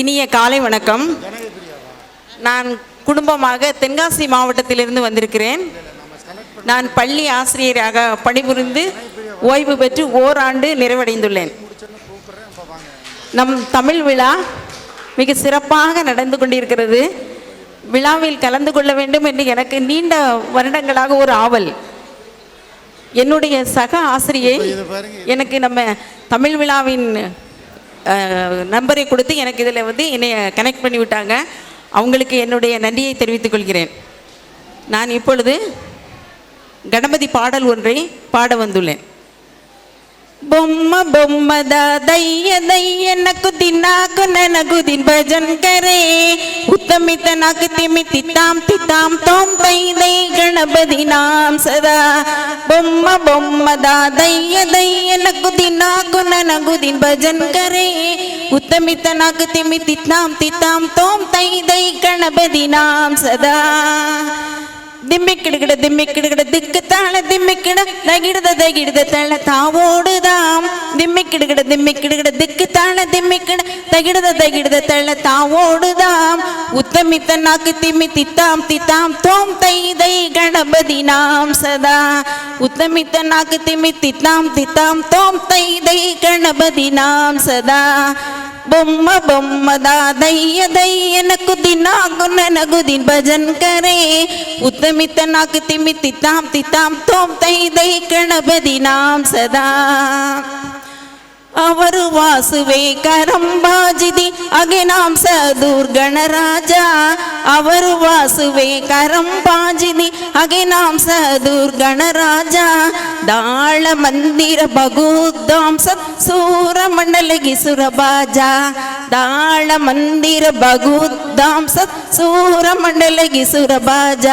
இனிய காலை வணக்கம். நான் குடும்பமாக தென்காசி மாவட்டத்திலிருந்து வந்திருக்கிறேன். நான் பள்ளி ஆசிரியராக பணிபுரிந்து ஓய்வு பெற்று ஓராண்டு நிறைவடைந்துள்ளேன். நம் தமிழ் விழா மிக சிறப்பாக நடந்து கொண்டிருக்கிறது. விழாவில் கலந்து கொள்ள வேண்டும் என்று எனக்கு நீண்ட வருடங்களாக ஒரு ஆவல். என்னுடைய சக ஆசிரியை எனக்கு நம்ம தமிழ் விழாவின் நம்பரை கொடுத்து எனக்கு இதில் வந்து என்னை கனெக்ட் பண்ணி விட்டாங்க. அவங்களுக்கு என்னுடைய நன்றியை தெரிவித்துக் கொள்கிறேன். நான் இப்பொழுது கணபதி பாடல் ஒன்றை பாட வந்துள்ளேன். బొమ్మ బొమ్మద దయ్య దయ్య నకు దినాకు ననగు దిన్ భజన్ కరే ఉత్తమిత నాకు తిమితి తాం తితాం తోం తై దై గణపతి నాం సదా బొమ్మ బొమ్మద దయ్య దయ్య నకు దినాకు ననగు దిన్ భజన్ కరే ఉత్తమిత నాకు తిమితి తాం తితాం తోం తై దై గణపతి నాం సదా திம்மிக்கிடுகிட திம்மிக்கிடுகிட திக்கு தாள திம்மிக்கிட தகிடுத தகிடுத தள தாவோடுதாம் திம்மிக்கிடுகிட திம்மிக்கிடுகிட திக்கு தாள திம்மிக்கிட தகிடுத தகிடுத தள தாவோடுதாம் உத்தமித்த நாக்கு திம்மி தித்தாம் தித்தாம் தோம் தை தை கணபதி நாம் சதா உத்தமித்த நாக்கு திம்மி தித்தாம் தித்தாம் தோம் தை தை கணபதி நாம் சதா బొమ్మ బొమ్మదా దయ్య దయ్య నకు దినాగు ననగు దిన్ భజన్ కరే ఉత్తమిత నాకు తిమి తితాం తితాం తోం తై దై గణపతి నాం సదా ಅವರು ವಾಸುವೆ ಕರಂಬಾಜಿದಿ ಅಗೆನಾಂ ಸದೂರ್ ಗಣರಾಜ ಅವರು ವಾಸುವೆ ಕರಂಬಾಜಿದಿ ಅಗೆನಾಂ ಸದೂರ್ ಗಣರಾಜ ದಾಳ ಮಂದಿರ ಬಗುದ್ದಾಂಸ ಸೂರ ಮಂಡಲಗಿ ಸುರಬಾಜ ದಾಳ ಮಂದಿರ ಬಗುದ್ದಾಂಸ ಸೂರ ಮಂಡಲಗಿ ಸುರಬಾಜ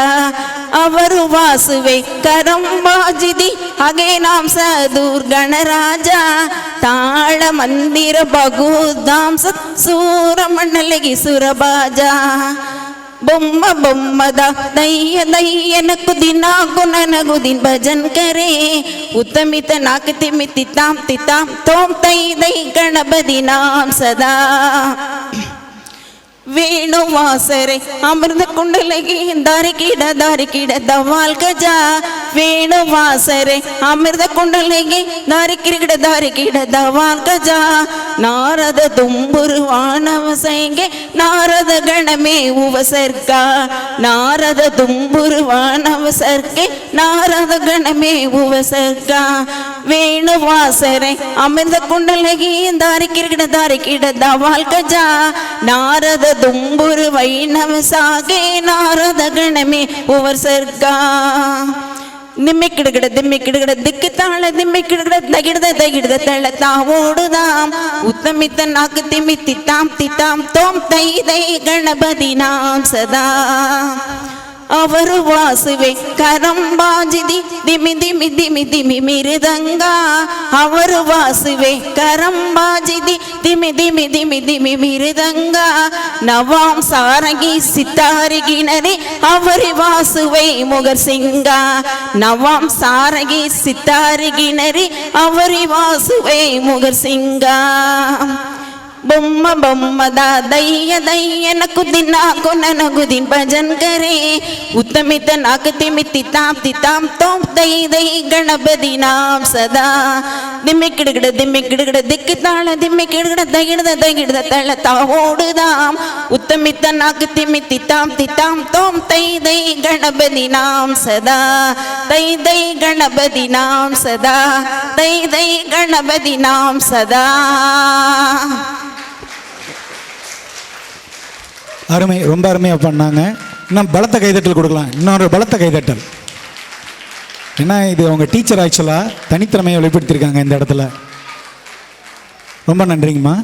ಅವರು ವಾಸುವೆ ಕರಂಬಾಜಿದಿ ಅಗೆನಾಂ ಸದೂರ್ ಗಣರಾಜ ತಾಳ ಮಂದಿರ ಬಗುದಾಂಸ ಸೂರ ಮಂಡಲಿಗೆ ಸುರಬಾಜ ಬೊಮ್ಮ ಬೊಮ್ಮದ ದಯ್ಯ ದಯ್ಯನಕು ದಿನಾಗು ನನಗು ದಿನ್ ಭಜನ್ ಕರೆ ಉತ್ತಮಿತ ನಾಕ್ ತಿಮ್ಮಿ ತಿತ್ತಾಂ ತಿತ್ತಾಂ ತೋಂ ತೈ ದೈ ಗಣಪತಿ ನಾಂ ಸದಾ ವೇಣುವಾಸರೆ ಅಮೃತ ಕುಂಡಲಗಿ ದಾರಿಕಿಡ ದಾರಿಕಿಡ ದವಾಲ್ ಗಜ ವೇಣುವಾಸರೆ వేణువాసరే అమృత కుండలికి దారికిరిగిడ దారికిడ దవాన్ గజా నారద దుంబురు వానవసైంగే నారద గణమే ఉవసర్గ నారద దుంబురు వానవసర్గే నారద గణమే ఉవసర్గ வேணுவாசரை அமிர்த குண்டலகியின் தாரி கிருகிட தாரி கிடதா வாழ்கஜா நாரத தும்புரு வைணவ சாகே நாரத கணமே உவர் சர்க்கா ನಿಮ್ಮೆ ಕಿಡಗಡ ದಿಮ್ಮೆ ಕಿಡಗಡ ದಿಕ್ಕು ತಾಳ ದಿಮ್ಮೆ ಕಿಡಗಡ ದಗಿಡದ ದಗಿಡದ ತಳ ತಾವೋಡುದಾಂ ಉತ್ತಮಿತ ನಾಕ್ ತಿಮ್ಮಿ ತಿತ್ತಾಂ ತಿತ್ತಾಂ ತೋಂ ತೈ ದೈ ಗಣಪತಿ ನಾಂ ಸದಾ ಅವರು ವಾಸುವೆ ಕರಂಬಾಜಿದಿ ದಿಮಿ ದಿಮಿ ದಿಮಿ ದಿಮಿ ಮಿರಿದಂಗ ಅವರು ವಾಸುವೆ ಕರಂಬಾಜಿದಿ ದಿಮಿ ದಿಮಿ ದಿಮಿ ದಿಮಿ ಮಿರಿದಂಗ ನವಾಂ ಸಾರಗಿ ಸಿತಾರಿಗಿನರೆ ಅವರಿ ವಾಸುವೆ ಮುಗರ್ ಸಿಂಗ ನವಾಂ ಸಾರಗಿ ಸಿತಾರಿಗಿನರೆ ಅವರಿ ವಾಸುವೆ ಮುಗರ್ ಸಿಂಗ బొమ్మ బొమ్మ దాదయ్య దయ్య నకుది నాకు ననగుది భజన్ కరే ఉత్తమిత నాకు తిమితి తాం తితాం తోం దై దై గణపతి నాం సదా திம்மிக்கிடுகிட திம்மிக்கிடுகிட திக்கு தாழ திம்மிக்கிடுகிட தகிடுத தகிடுத தள தாவோடுதாம் உத்தமித்த நாக்கு திமித்தி தாம் தித்தாம் தோம் தை தை கணபதி நாம் சதா. தை தை கணபதி நாம் சதா. தை தை கணபதி நாம் சதா. அருமை ரொம்ப அருமையாக பண்ணாங்க. இன்னும் பலத்த கைதட்டல் கொடுக்கலாம். இன்னொரு பலத்த கைதட்டல். ஏன்னா இது அவங்க டீச்சர் ஆக்சுவலாக தனித்திறமையை வெளிப்படுத்தியிருக்காங்க இந்த இடத்துல. ரொம்ப நன்றிங்கம்மா.